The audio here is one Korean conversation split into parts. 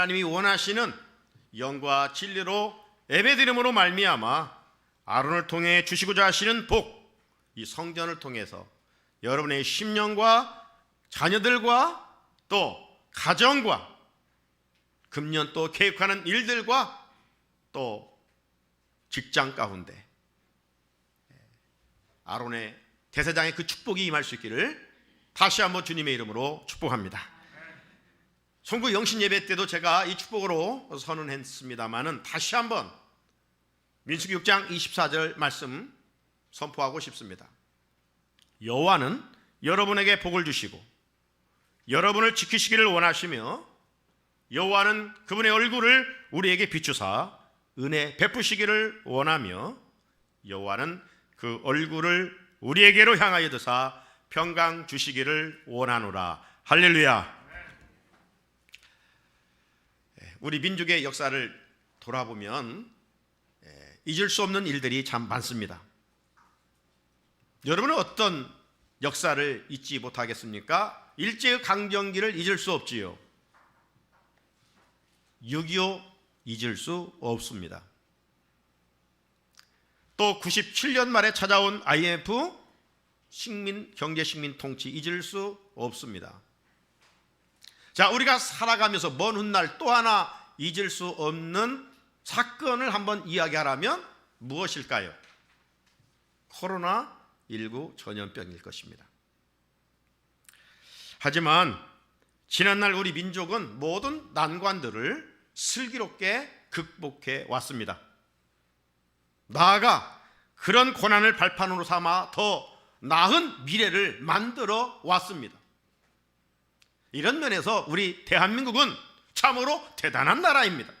하나님이 원하시는 영과 진리로 예배드림으로 말미암아 아론을 통해 주시고자 하시는 복, 이 성전을 통해서 여러분의 심령과 자녀들과 또 가정과 금년 또 계획하는 일들과 또 직장 가운데 아론의 대사장의 그 축복이 임할 수 있기를 다시 한번 주님의 이름으로 축복합니다. 송구 영신 예배 때도 제가 이 축복으로 선언했습니다만은 다시 한번 민수기 6장 24절 말씀 선포하고 싶습니다. 여호와는 여러분에게 복을 주시고 여러분을 지키시기를 원하시며 여호와는 그분의 얼굴을 우리에게 비추사 은혜 베푸시기를 원하며 여호와는 그 얼굴을 우리에게로 향하여 드사 평강 주시기를 원하노라 할렐루야. 예, 우리 민족의 역사를 돌아보면 예, 잊을 수 없는 일들이 참 많습니다. 여러분은 어떤 역사를 잊지 못하겠습니까? 일제의 강점기를 잊을 수 없지요. 6.25 잊을 수 없습니다. 또 97년 말에 찾아온 IMF 식민 경제 식민 통치 잊을 수 없습니다. 자, 우리가 살아가면서 먼 훗날 또 하나 잊을 수 없는 사건을 한번 이야기하라면 무엇일까요? 코로나 19 전염병일 것입니다. 하지만 지난날 우리 민족은 모든 난관들을 슬기롭게 극복해 왔습니다. 나아가 그런 고난을 발판으로 삼아 더 나은 미래를 만들어 왔습니다. 이런 면에서 우리 대한민국은 참으로 대단한 나라입니다.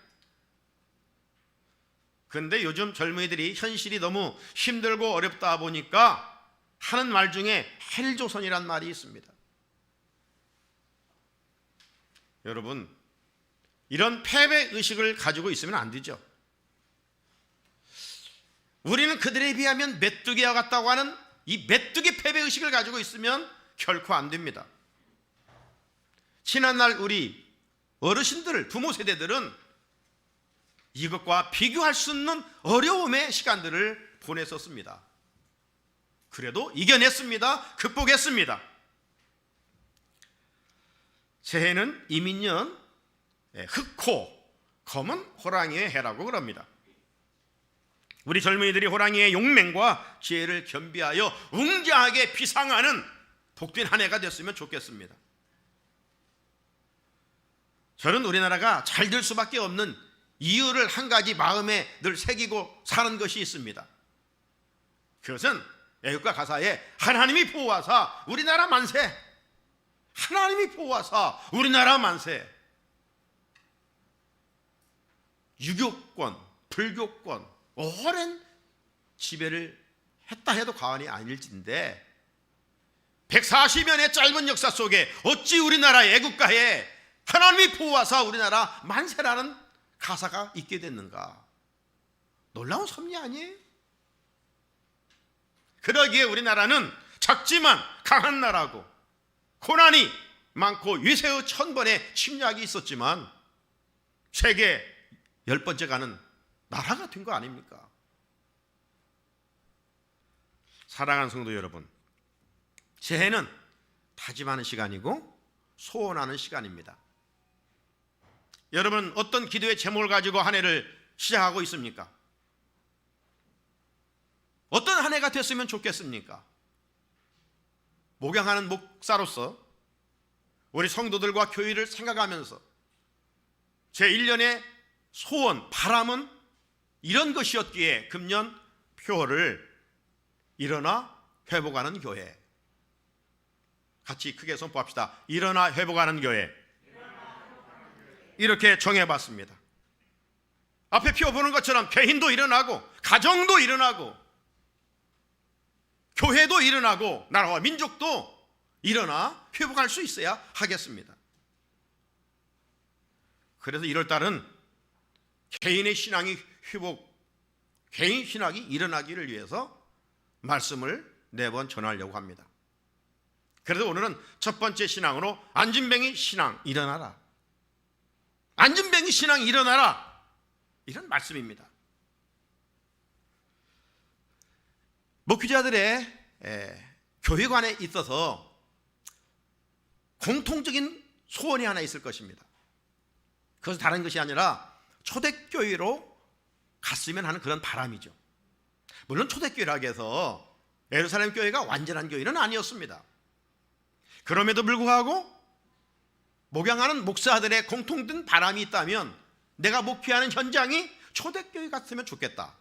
그런데 요즘 젊은이들이 현실이 너무 힘들고 어렵다 보니까 하는 말 중에 헬조선이란 말이 있습니다. 여러분, 이런 패배 의식을 가지고 있으면 안 되죠. 우리는 그들에 비하면 메뚜기와 같다고 하는 이 메뚜기 패배 의식을 가지고 있으면 결코 안 됩니다. 지난날 우리 어르신들, 부모 세대들은 이것과 비교할 수 없는 어려움의 시간들을 보냈었습니다. 그래도 이겨냈습니다. 극복했습니다. 새해는 이민년 예, 흑호, 검은 호랑이의 해라고 그럽니다. 우리 젊은이들이 호랑이의 용맹과 지혜를 겸비하여 웅장하게 비상하는 복된 한 해가 됐으면 좋겠습니다. 저는 우리나라가 잘 될 수밖에 없는 이유를 한 가지 마음에 늘 새기고 사는 것이 있습니다. 그것은 애국가 가사에 하나님이 보호하사 우리나라 만세 하나님이 보호하사 우리나라 만세 유교권, 불교권 오랜 지배를 했다 해도 과언이 아닐진데 140년의 짧은 역사 속에 어찌 우리나라 애국가에 하나님이 보호하사 우리나라 만세라는 가사가 있게 됐는가? 놀라운 섭리 아니에요? 그러기에 우리나라는 작지만 강한 나라고 고난이 많고 위세의 천번의 침략이 있었지만 세계 열 번째 가는 나라가 된 거 아닙니까? 사랑하는 성도 여러분, 새해는 다짐하는 시간이고 소원하는 시간입니다. 여러분 어떤 기도의 제목을 가지고 한 해를 시작하고 있습니까? 어떤 한 해가 됐으면 좋겠습니까? 목양하는 목사로서 우리 성도들과 교회를 생각하면서 제 1년의 소원, 바람은 이런 것이었기에 금년 표를 일어나 회복하는 교회 같이 크게 선포합시다. 일어나 회복하는 교회 이렇게 정해봤습니다. 앞에 피워보는 것처럼 개인도 일어나고 가정도 일어나고 교회도 일어나고 나라와 민족도 일어나 회복할 수 있어야 하겠습니다. 그래서 1월 달은 개인의 신앙이 회복, 개인 신앙이 일어나기를 위해서 말씀을 네 번 전하려고 합니다. 그래서 오늘은 첫 번째 신앙으로 안진뱅이 신앙 일어나라. 안전뱅이 신앙 일어나라 이런 말씀입니다. 목회자들의 에, 교회관에 있어서 공통적인 소원이 하나 있을 것입니다. 그것은 다른 것이 아니라 초대교회로 갔으면 하는 그런 바람이죠. 물론 초대교회라고 해서 예루살렘 교회가 완전한 교회는 아니었습니다. 그럼에도 불구하고 목양하는 목사들의 공통된 바람이 있다면 내가 목회하는 현장이 초대교회 같으면 좋겠다.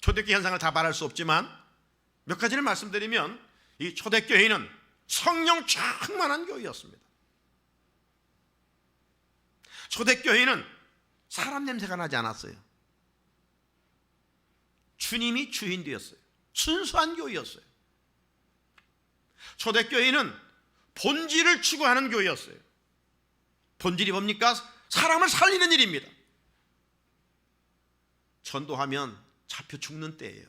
초대교회 현상을 다 말할 수 없지만 몇 가지를 말씀드리면 이 초대교회는 성령 충만한 교회였습니다. 초대교회는 사람 냄새가 나지 않았어요. 주님이 주인 되었어요. 순수한 교회였어요. 초대교회는 본질을 추구하는 교회였어요. 본질이 뭡니까? 사람을 살리는 일입니다. 전도하면 잡혀 죽는 때예요.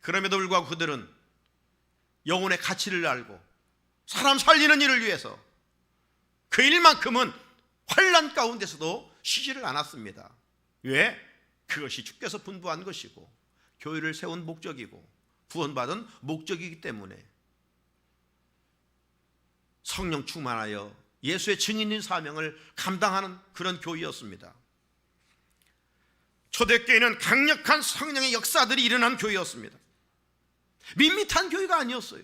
그럼에도 불구하고 그들은 영혼의 가치를 알고 사람 살리는 일을 위해서 그 일만큼은 환란 가운데서도 쉬지를 않았습니다. 왜? 그것이 주께서 분부한 것이고 교회를 세운 목적이고 구원받은 목적이기 때문에 성령 충만하여 예수의 증인인 사명을 감당하는 그런 교회였습니다. 초대교회는 강력한 성령의 역사들이 일어난 교회였습니다. 밋밋한 교회가 아니었어요.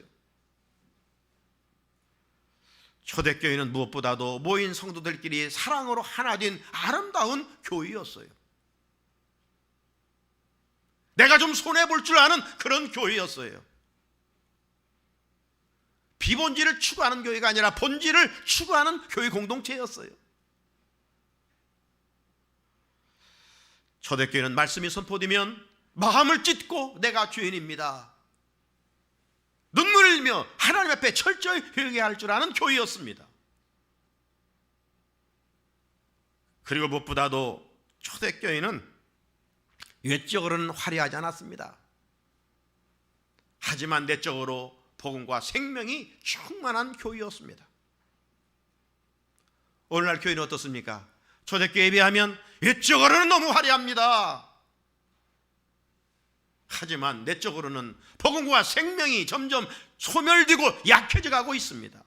초대교회는 무엇보다도 모인 성도들끼리 사랑으로 하나 된 아름다운 교회였어요. 내가 좀 손해볼 줄 아는 그런 교회였어요. 비본질을 추구하는 교회가 아니라 본질을 추구하는 교회 공동체였어요. 초대교회는 말씀이 선포되면 마음을 찢고 내가 죄인입니다. 눈물을 흘며 하나님 앞에 철저히 회개할 줄 아는 교회였습니다. 그리고 무엇보다도 초대교회는 외적으로는 화려하지 않았습니다. 하지만 내적으로 복음과 생명이 충만한 교회였습니다. 오늘날 교회는 어떻습니까? 초대교회에 비하면 외적으로는 너무 화려합니다. 하지만 내적으로는 복음과 생명이 점점 소멸되고 약해져 가고 있습니다.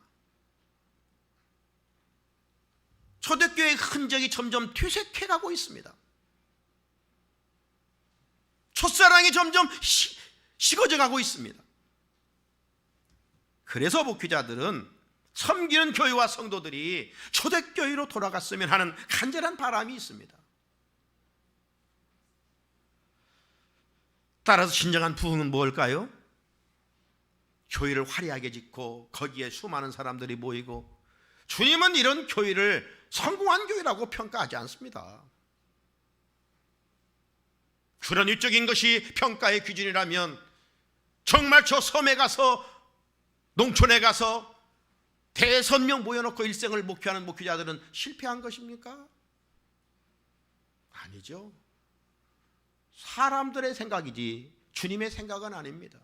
초대교회의 흔적이 점점 퇴색해 가고 있습니다. 첫사랑이 점점 시, 식어져 가고 있습니다. 그래서 목회자들은 섬기는 교회와 성도들이 초대교회로 돌아갔으면 하는 간절한 바람이 있습니다. 따라서 진정한 부흥은 뭘까요? 교회를 화려하게 짓고 거기에 수많은 사람들이 모이고 주님은 이런 교회를 성공한 교회라고 평가하지 않습니다. 그런 위적인 것이 평가의 기준이라면 정말 저 섬에 가서 농촌에 가서 대선명 모여놓고 일생을 목회하는 목회자들은 실패한 것입니까? 아니죠. 사람들의 생각이지 주님의 생각은 아닙니다.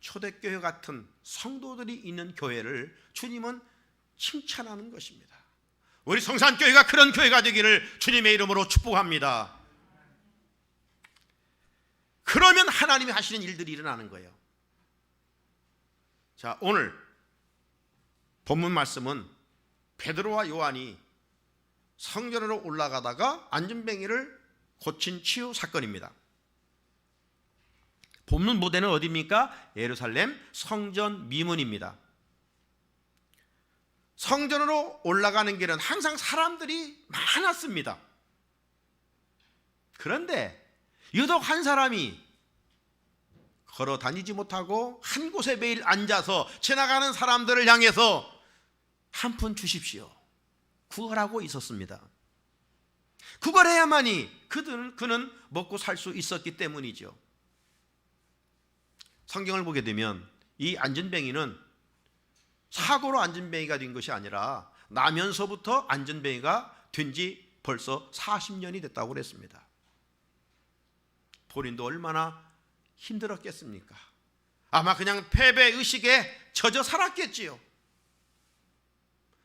초대교회 같은 성도들이 있는 교회를 주님은 칭찬하는 것입니다. 우리 성산교회가 그런 교회가 되기를 주님의 이름으로 축복합니다. 그러면 하나님이 하시는 일들이 일어나는 거예요. 자, 오늘 본문 말씀은 베드로와 요한이 성전으로 올라가다가 안전뱅이를 고친 치유 사건입니다. 본문 무대는 어디입니까? 예루살렘 성전 미문입니다. 성전으로 올라가는 길은 항상 사람들이 많았습니다. 그런데 유독 한 사람이 걸어 다니지 못하고 한 곳에 매일 앉아서 지나가는 사람들을 향해서 한 푼 주십시오. 구걸하고 있었습니다. 구걸해야만이 그들은 그는 먹고 살 수 있었기 때문이죠. 성경을 보게 되면 이 안전뱅이는 사고로 안전뱅이가 된 것이 아니라 나면서부터 안전뱅이가 된 지 벌써 40년이 됐다고 그랬습니다. 본인도 얼마나 힘들었겠습니까? 아마 그냥 패배 의식에 젖어 살았겠지요.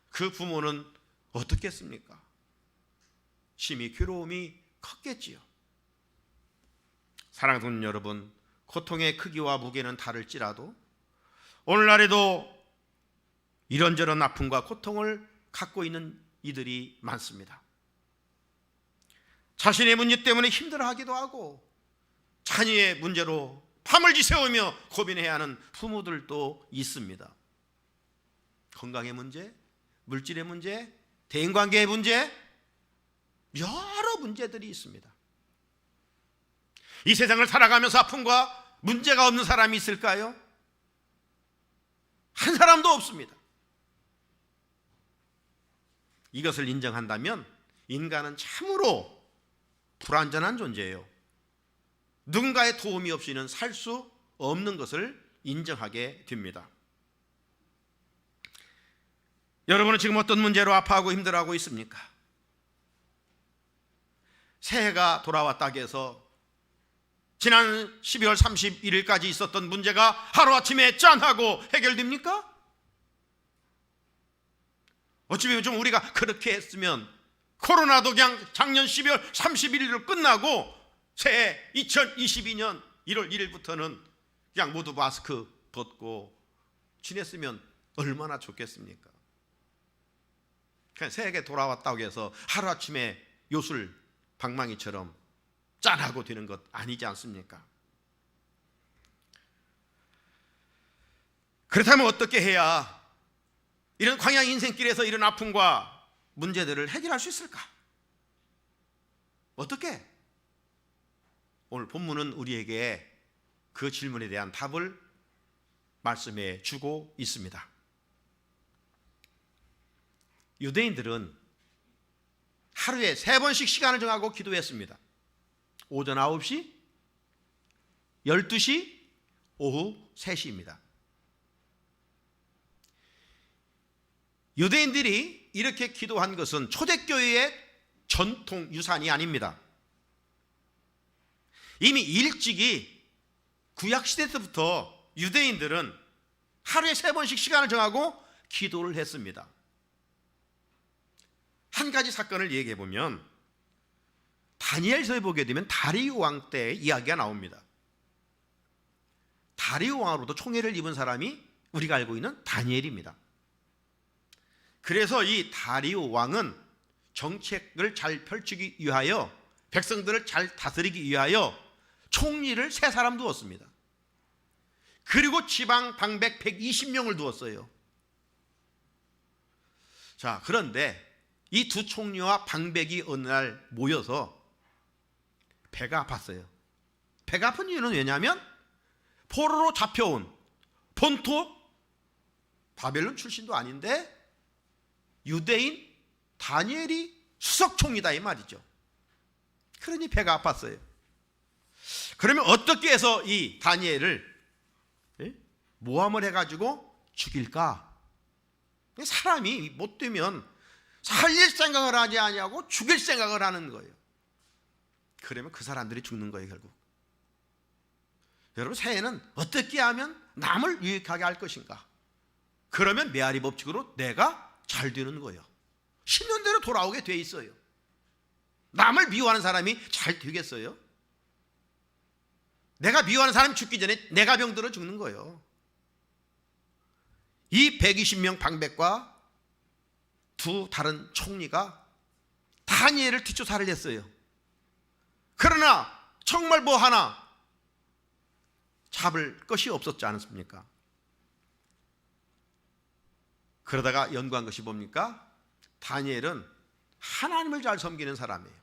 그 부모는 어떻겠습니까? 심히 괴로움이 컸겠지요. 사랑하는 여러분, 고통의 크기와 무게는 다를지라도 오늘날에도 이런저런 아픔과 고통을 갖고 있는 이들이 많습니다. 자신의 문제 때문에 힘들어하기도 하고 자녀의 문제로 밤을 지새우며 고민해야 하는 부모들도 있습니다. 건강의 문제, 물질의 문제, 대인관계의 문제, 여러 문제들이 있습니다. 이 세상을 살아가면서 아픔과 문제가 없는 사람이 있을까요? 한 사람도 없습니다. 이것을 인정한다면 인간은 참으로 불완전한 존재예요. 누군가의 도움이 없이는 살 수 없는 것을 인정하게 됩니다. 여러분은 지금 어떤 문제로 아파하고 힘들어하고 있습니까? 새해가 돌아왔다고 해서 지난 12월 31일까지 있었던 문제가 하루아침에 짠하고 해결됩니까? 어찌 보면 좀 우리가 그렇게 했으면 코로나도 그냥 작년 12월 31일로 끝나고 새해 2022년 1월 1일부터는 그냥 모두 마스크 벗고 지냈으면 얼마나 좋겠습니까? 그냥 새해가 돌아왔다고 해서 하루아침에 요술 방망이처럼 짠하고 되는 것 아니지 않습니까? 그렇다면 어떻게 해야 이런 광야 인생길에서 이런 아픔과 문제들을 해결할 수 있을까? 어떻게? 오늘 본문은 우리에게 그 질문에 대한 답을 말씀해 주고 있습니다. 유대인들은 하루에 세 번씩 시간을 정하고 기도했습니다. 오전 9시, 12시, 오후 3시입니다. 유대인들이 이렇게 기도한 것은 초대교회의 전통 유산이 아닙니다. 이미 일찍이 구약 시대 때부터 유대인들은 하루에 세 번씩 시간을 정하고 기도를 했습니다. 한 가지 사건을 얘기해 보면 다니엘서에 보게 되면 다리우 왕 때의 이야기가 나옵니다. 다리우 왕으로도 총애를 입은 사람이 우리가 알고 있는 다니엘입니다. 그래서 이 다리우 왕은 정책을 잘 펼치기 위하여 백성들을 잘 다스리기 위하여 총리를 세 사람 두었습니다. 그리고 지방 방백 120명을 두었어요. 자, 그런데 이 두 총리와 방백이 어느 날 모여서 배가 아팠어요. 배가 아픈 이유는 왜냐하면 포로로 잡혀온 본토 바벨론 출신도 아닌데 유대인 다니엘이 수석 총리다 이 말이죠. 그러니 배가 아팠어요. 그러면 어떻게 해서 이 다니엘을 예? 모함을 해가지고 죽일까? 사람이 못 되면 살릴 생각을 하지 아니하고 죽일 생각을 하는 거예요. 그러면 그 사람들이 죽는 거예요 결국. 여러분 새해는 어떻게 하면 남을 유익하게 할 것인가? 그러면 메아리 법칙으로 내가 잘 되는 거예요. 신는 대로 돌아오게 돼 있어요. 남을 미워하는 사람이 잘 되겠어요? 내가 미워하는 사람이 죽기 전에 내가 병들어 죽는 거예요. 이 120명 방백과 두 다른 총리가 다니엘을 뒷조사를 했어요. 그러나 정말 뭐 하나 잡을 것이 없었지 않습니까? 그러다가 연구한 것이 뭡니까? 다니엘은 하나님을 잘 섬기는 사람이에요.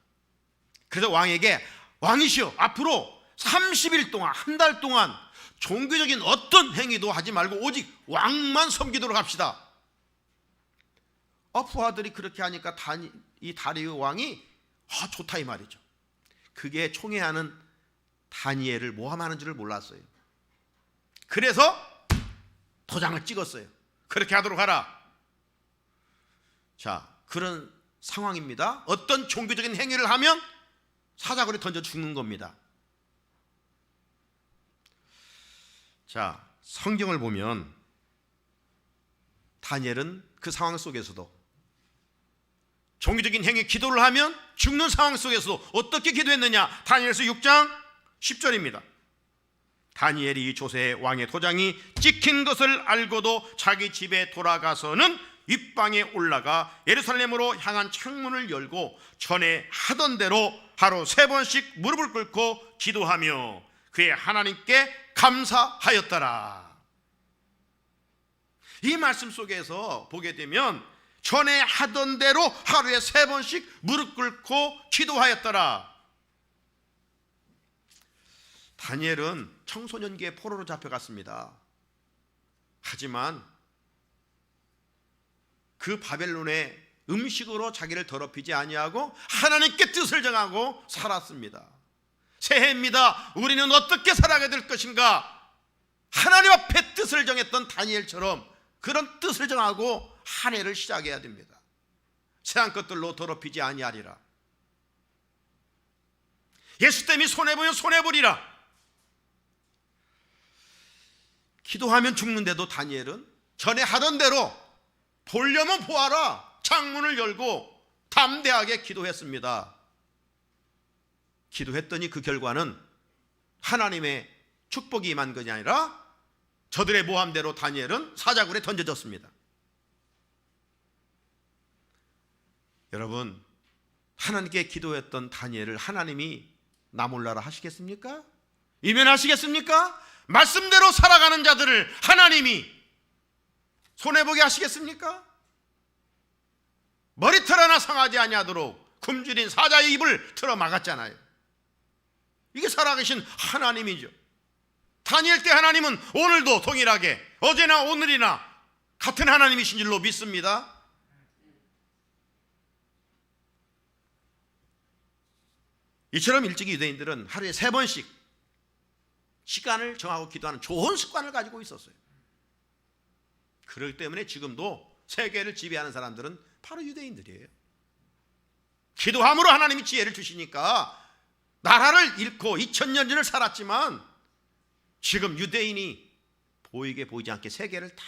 그래서 왕에게 왕이시여 앞으로 30일 동안 한 달 동안 종교적인 어떤 행위도 하지 말고 오직 왕만 섬기도록 합시다. 어, 부하들이 그렇게 하니까 다니, 이 다리우 왕이 아, 좋다 이 말이죠. 그게 총애하는 다니엘을 모함하는 줄을 몰랐어요. 그래서 도장을 찍었어요. 그렇게 하도록 하라. 자, 그런 상황입니다. 어떤 종교적인 행위를 하면 사자굴에 던져 죽는 겁니다. 자, 성경을 보면 다니엘은 그 상황 속에서도 종교적인 행위 기도를 하면 죽는 상황 속에서도 어떻게 기도했느냐? 다니엘서 6장 10절입니다. 다니엘이 조세의 왕의 도장이 찍힌 것을 알고도 자기 집에 돌아가서는 윗방에 올라가 예루살렘으로 향한 창문을 열고 전에 하던 대로 하루 세 번씩 무릎을 꿇고 기도하며 그의 하나님께 감사하였더라. 이 말씀 속에서 보게 되면 전에 하던 대로 하루에 세 번씩 무릎 꿇고 기도하였더라. 다니엘은 청소년기에 포로로 잡혀갔습니다. 하지만 그 바벨론의 음식으로 자기를 더럽히지 아니하고 하나님께 뜻을 정하고 살았습니다. 새해입니다. 우리는 어떻게 살아가야 될 것인가? 하나님 앞에 뜻을 정했던 다니엘처럼 그런 뜻을 정하고 한 해를 시작해야 됩니다. 세상 것들로 더럽히지 아니하리라. 예수 때문에 손해보면 손해보리라. 기도하면 죽는데도 다니엘은 전에 하던 대로 보려면 보아라 창문을 열고 담대하게 기도했습니다. 기도했더니 그 결과는 하나님의 축복이 임한 것이 아니라 저들의 모함대로 다니엘은 사자굴에 던져졌습니다. 여러분 하나님께 기도했던 다니엘을 하나님이 나 몰라라 하시겠습니까? 이면하시겠습니까? 말씀대로 살아가는 자들을 하나님이 손해보게 하시겠습니까? 머리털 하나 상하지 아니하도록 굶주린 사자의 입을 틀어 막았잖아요. 이게 살아계신 하나님이죠. 다니엘 때 하나님은 오늘도 동일하게 어제나 오늘이나 같은 하나님이신 줄로 믿습니다. 이처럼 일찍이 유대인들은 하루에 세 번씩 시간을 정하고 기도하는 좋은 습관을 가지고 있었어요. 그렇기 때문에 지금도 세계를 지배하는 사람들은 바로 유대인들이에요. 기도함으로 하나님이 지혜를 주시니까 나라를 잃고 2000년 전을 살았지만 지금 유대인이 보이게 보이지 않게 세계를 다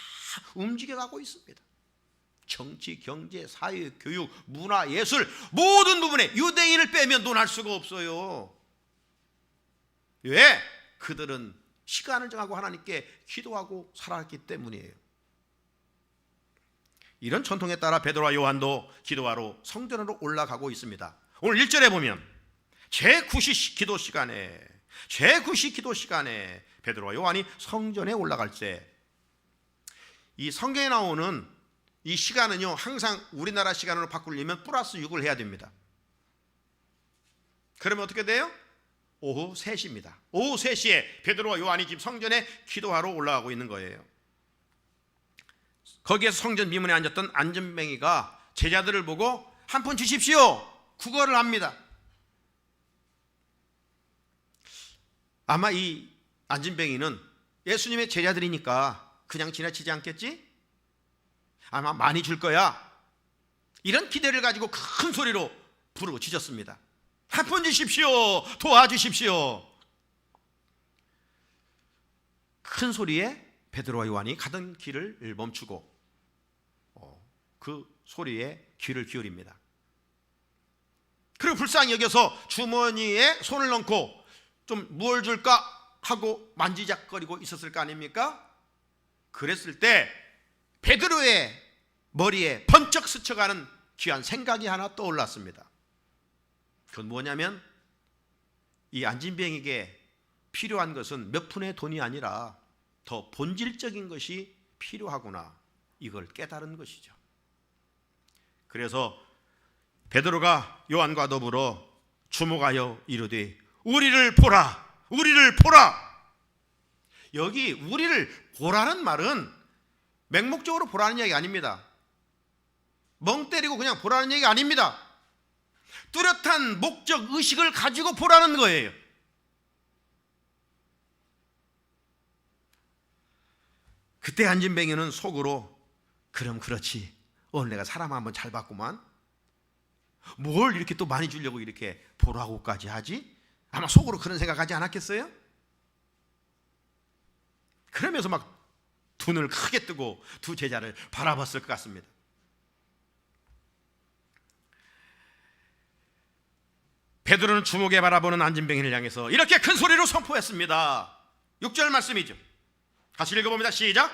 움직여가고 있습니다. 정치, 경제, 사회, 교육, 문화, 예술 모든 부분에 유대인을 빼면 논할 수가 없어요. 왜? 그들은 시간을 정하고 하나님께 기도하고 살았기 때문이에요. 이런 전통에 따라 베드로와 요한도 기도하러 성전으로 올라가고 있습니다. 오늘 1절에 보면 제9시 기도 시간에 제9시 기도 시간에 베드로와 요한이 성전에 올라갈 때 이 성경에 나오는 이 시간은요 항상 우리나라 시간으로 바꾸려면 플러스 6을 해야 됩니다. 그러면 어떻게 돼요? 오후 3시입니다. 오후 3시에 베드로와 요한이 집 성전에 기도하러 올라가고 있는 거예요. 거기에서 성전 미문에 앉았던 안전뱅이가 제자들을 보고 한 푼 주십시오. 구걸을 합니다. 아마 이 안진뱅이는 예수님의 제자들이니까 그냥 지나치지 않겠지? 아마 많이 줄 거야. 이런 기대를 가지고 큰 소리로 부르고 짖었습니다. 한푼 주십시오. 도와주십시오. 큰 소리에 베드로와 요한이 가던 길을 멈추고 어, 그 소리에 귀를 기울입니다. 그리고 불쌍히 여겨서 주머니에 손을 넣고 좀 무얼 줄까 하고 만지작거리고 있었을 거 아닙니까? 그랬을 때 베드로의 머리에 번쩍 스쳐가는 귀한 생각이 하나 떠올랐습니다. 그건 뭐냐면 이 안진병에게 필요한 것은 몇 푼의 돈이 아니라 더 본질적인 것이 필요하구나 이걸 깨달은 것이죠. 그래서 베드로가 요한과 더불어 주목하여 이르되 우리를 보라 우리를 보라 여기 우리를 보라는 말은 맹목적으로 보라는 얘기 아닙니다. 멍 때리고 그냥 보라는 얘기 아닙니다. 뚜렷한 목적 의식을 가지고 보라는 거예요. 그때 안진뱅이는 속으로 그럼 그렇지 오늘 내가 사람 한번 잘 봤구만 뭘 이렇게 또 많이 주려고 이렇게 보라고까지 하지? 아마 속으로 그런 생각하지 않았겠어요? 그러면서 막 두 눈을 크게 뜨고 두 제자를 바라봤을 것 같습니다. 베드로는 주목에 바라보는 안진뱅이를 향해서 이렇게 큰 소리로 선포했습니다. 6절 말씀이죠. 같이 읽어봅니다. 시작.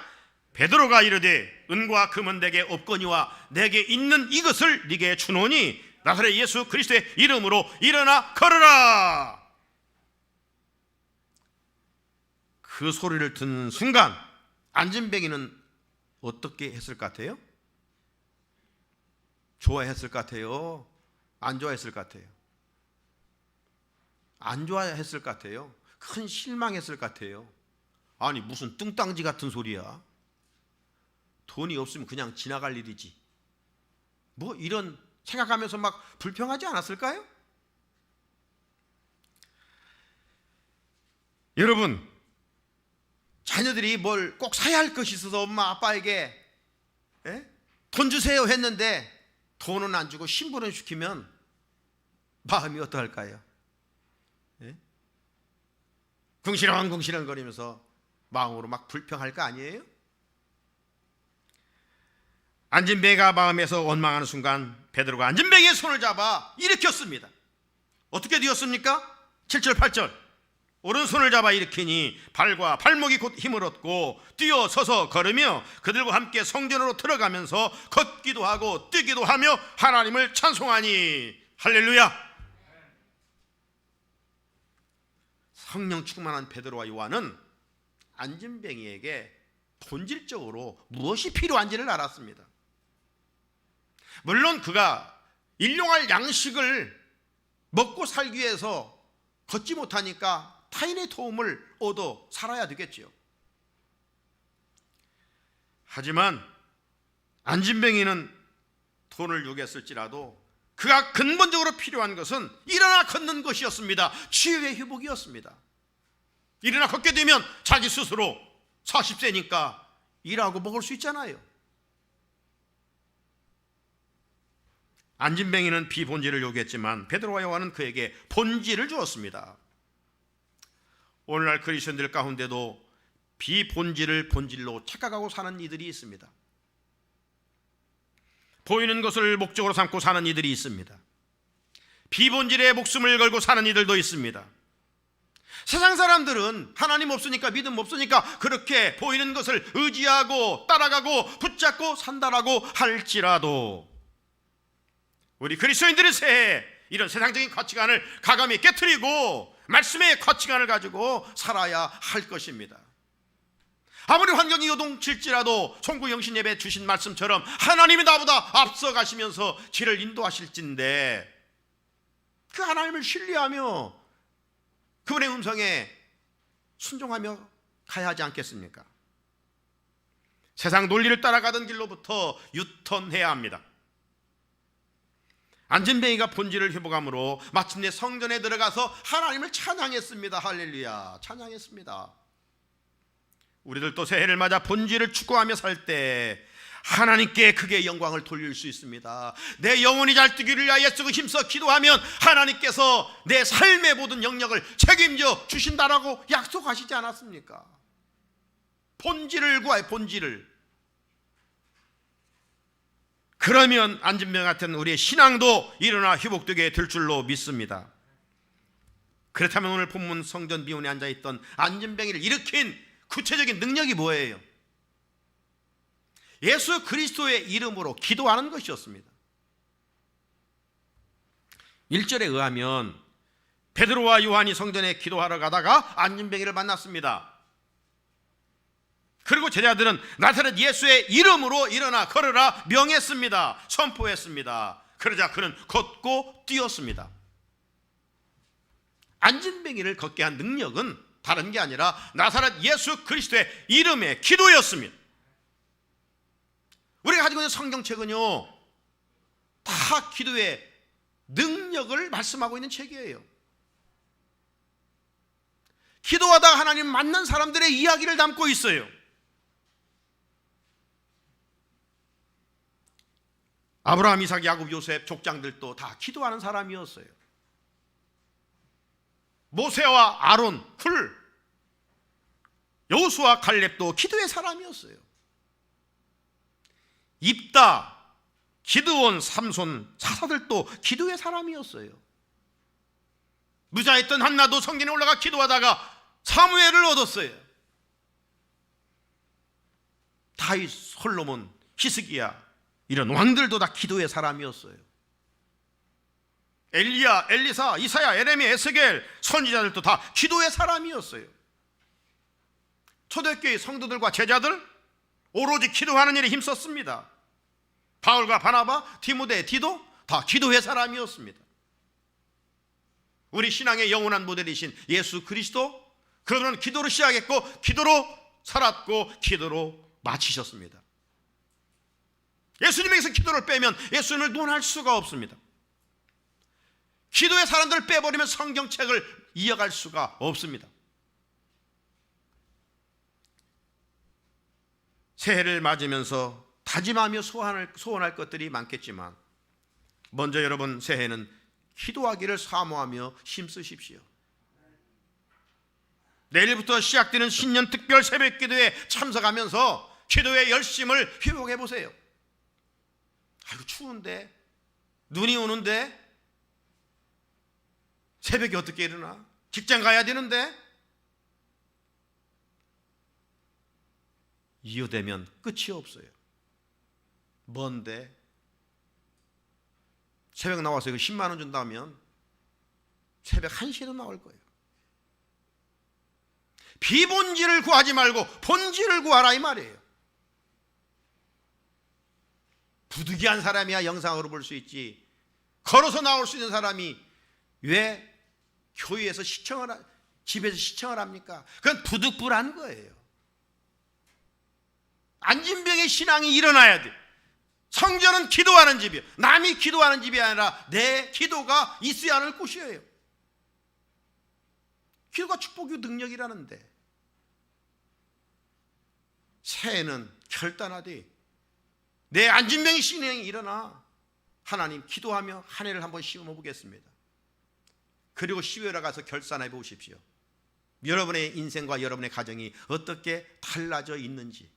베드로가 이르되 은과 금은 내게 없거니와 내게 있는 이것을 네게 주노니 나사렛 예수 그리스도의 이름으로 일어나 걸으라. 그 소리를 듣는 순간 안진뱅이는 어떻게 했을 것 같아요? 좋아했을 것 같아요? 안 좋아했을 것 같아요? 안 좋아했을 것 같아요? 큰 실망했을 것 같아요? 아니 무슨 뚱땅지 같은 소리야? 돈이 없으면 그냥 지나갈 일이지. 뭐 이런 생각하면서 막 불평하지 않았을까요? 여러분 자녀들이 뭘 꼭 사야 할 것이 있어서 엄마 아빠에게 예? 돈 주세요 했는데 돈은 안 주고 신부는 시키면 마음이 어떠할까요? 예? 궁시렁궁시렁 거리면서 마음으로 막 불평할 거 아니에요? 안진뱅이가 마음에서 원망하는 순간 베드로가 안진뱅이의 손을 잡아 일으켰습니다. 어떻게 되었습니까? 7절 8절 오른손을 잡아 일으키니 발과 발목이 곧 힘을 얻고 뛰어 서서 걸으며 그들과 함께 성전으로 들어가면서 걷기도 하고 뛰기도 하며 하나님을 찬송하니 할렐루야 성령 충만한 베드로와 요한은 안진뱅이에게 본질적으로 무엇이 필요한지를 알았습니다. 물론 그가 일용할 양식을 먹고 살기 위해서 걷지 못하니까 타인의 도움을 얻어 살아야 되겠지요. 하지만 안진뱅이는 돈을 요구했을지라도 그가 근본적으로 필요한 것은 일어나 걷는 것이었습니다. 치유의 회복이었습니다. 일어나 걷게 되면 자기 스스로 40세니까 일하고 먹을 수 있잖아요. 안진뱅이는 비본질을 요구했지만 베드로와 요한은 그에게 본질을 주었습니다. 오늘날 그리스도인들 가운데도 비본질을 본질로 착각하고 사는 이들이 있습니다. 보이는 것을 목적으로 삼고 사는 이들이 있습니다. 비본질에 목숨을 걸고 사는 이들도 있습니다. 세상 사람들은 하나님 없으니까 믿음 없으니까 그렇게 보이는 것을 의지하고 따라가고 붙잡고 산다라고 할지라도 우리 그리스도인들의 새해 이런 세상적인 가치관을 가감히 깨뜨리고 말씀의 가치관을 가지고 살아야 할 것입니다. 아무리 환경이 요동칠지라도 송구 영신 예배 주신 말씀처럼 하나님이 나보다 앞서 가시면서 길을 인도하실진데 그 하나님을 신뢰하며 그분의 음성에 순종하며 가야 하지 않겠습니까? 세상 논리를 따라가던 길로부터 유턴해야 합니다. 안진뱅이가 본질을 회복함으로 마침내 성전에 들어가서 하나님을 찬양했습니다. 할렐루야. 찬양했습니다. 우리들도 새해를 맞아 본질을 추구하며 살 때 하나님께 크게 영광을 돌릴 수 있습니다. 내 영혼이 잘 뛰기를 위하여 쓰고 힘써 기도하면 하나님께서 내 삶의 모든 영역을 책임져 주신다라고 약속하시지 않았습니까? 본질을 구하여 본질을 그러면 안진병 같은 우리의 신앙도 일어나 회복되게 될 줄로 믿습니다. 그렇다면 오늘 본문 성전 비운에 앉아 있던 안진병이를 일으킨 구체적인 능력이 뭐예요? 예수 그리스도의 이름으로 기도하는 것이었습니다. 1절에 의하면 베드로와 요한이 성전에 기도하러 가다가 안진병이를 만났습니다. 그리고 제자들은 나사렛 예수의 이름으로 일어나 걸으라 명했습니다. 선포했습니다. 그러자 그는 걷고 뛰었습니다. 안진뱅이를 걷게 한 능력은 다른 게 아니라 나사렛 예수 그리스도의 이름의 기도였습니다. 우리가 가지고 있는 성경책은요, 다 기도의 능력을 말씀하고 있는 책이에요. 기도하다 하나님 만난 사람들의 이야기를 담고 있어요. 아브라함, 이삭, 야곱, 요셉 족장들도 다 기도하는 사람이었어요. 모세와 아론, 훌, 여호수와 갈렙도 기도의 사람이었어요. 입다, 기드온, 삼손, 사사들도 기도의 사람이었어요. 무자했던 한나도 성전에 올라가 기도하다가 사무엘을 얻었어요. 다윗, 솔로몬, 히스기야 이런 왕들도 다 기도의 사람이었어요. 엘리야, 엘리사, 이사야, 에레미, 에스겔 선지자들도 다 기도의 사람이었어요. 초대교회 성도들과 제자들 오로지 기도하는 일에 힘썼습니다. 바울과 바나바, 디모데, 디도 다 기도의 사람이었습니다. 우리 신앙의 영원한 모델이신 예수 그리스도 그분은 기도로 시작했고 기도로 살았고 기도로 마치셨습니다. 예수님에게서 기도를 빼면 예수님을 논할 수가 없습니다. 기도의 사람들을 빼버리면 성경책을 이어갈 수가 없습니다. 새해를 맞으면서 다짐하며 소원할, 소원할 것들이 많겠지만 먼저 여러분 새해는 기도하기를 사모하며 힘쓰십시오. 내일부터 시작되는 신년 특별 새벽 기도에 참석하면서 기도의 열심을 회복해 보세요. 아이고 추운데 눈이 오는데 새벽에 어떻게 일어나? 직장 가야 되는데 이어되면 끝이 없어요. 뭔데? 새벽 나와서 이거 10만 원 준다면 새벽 1시에도 나올 거예요. 비본질을 구하지 말고 본질을 구하라 이 말이에요. 부득이한 사람이야 영상으로 볼 수 있지. 걸어서 나올 수 있는 사람이 왜 교회에서 시청을 하- 집에서 시청을 합니까? 그건 부득불한 거예요. 안진병의 신앙이 일어나야 돼. 성전은 기도하는 집이에요. 남이 기도하는 집이 아니라 내 기도가 있어야 하는 곳이에요. 기도가 축복이고 능력이라는데 새해는 결단하되 내 안진병의 신앙이 일어나 하나님 기도하며 한 해를 한번 시험해 보겠습니다. 그리고 12월에 가서 결산해 보십시오. 여러분의 인생과 여러분의 가정이 어떻게 달라져 있는지.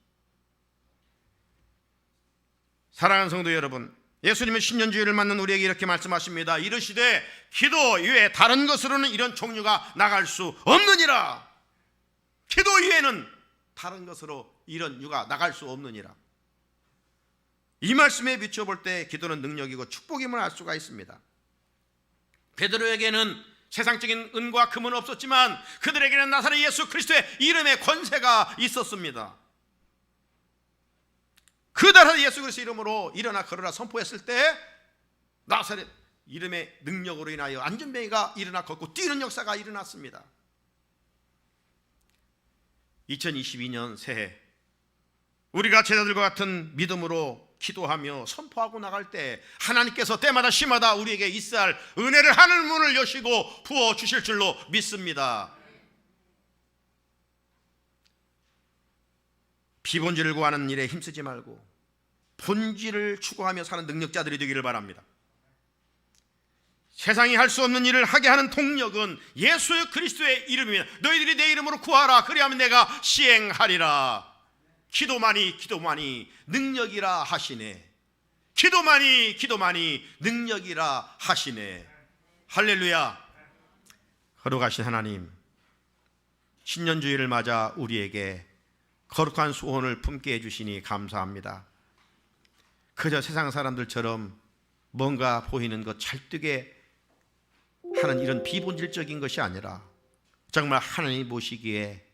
사랑하는 성도 여러분, 예수님은 신년주의를 맞는 우리에게 이렇게 말씀하십니다. 이르시되 기도 이외에 다른 것으로는 이런 종류가 나갈 수 없느니라. 기도 이외에는 다른 것으로 이런 유가 나갈 수 없느니라. 이 말씀에 비춰볼 때 기도는 능력이고 축복임을 알 수가 있습니다. 베드로에게는 세상적인 은과 금은 없었지만 그들에게는 나사렛 예수 그리스도의 이름의 권세가 있었습니다. 그 나사렛 예수 그리스도 이름으로 일어나 걸어라 선포했을 때 나사렛 이름의 능력으로 인하여 안전뱅이가 일어나 걷고 뛰는 역사가 일어났습니다. 2022년 새해 우리가 제자들과 같은 믿음으로 기도하며 선포하고 나갈 때 하나님께서 때마다 시마다 우리에게 있어야 할 은혜를 하늘 문을 여시고 부어 주실 줄로 믿습니다. 비본질을 구하는 일에 힘쓰지 말고 본질을 추구하며 사는 능력자들이 되기를 바랍니다. 세상이 할 수 없는 일을 하게 하는 동력은 예수 그리스도의 이름이며 너희들이 내 이름으로 구하라 그리하면 내가 시행하리라. 기도만이 기도만이 능력이라 하시네. 기도만이 기도만이 능력이라 하시네. 할렐루야. 걸어가신 하나님, 신년주의를 맞아 우리에게 거룩한 소원을 품게 해주시니 감사합니다. 그저 세상 사람들처럼 뭔가 보이는 것 찰뜨게 하는 이런 비본질적인 것이 아니라 정말 하나님 보시기에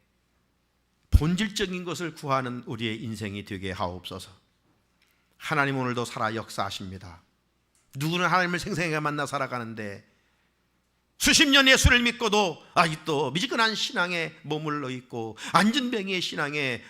본질적인 것을 구하는 우리의 인생이 되게 하옵소서. 하나님 오늘도 살아 역사하십니다. 누구는 하나님을 생생하게 만나 살아가는데 수십 년 예수를 믿고도 아직도 미지근한 신앙에 머물러 있고 안전뱅이의 신앙에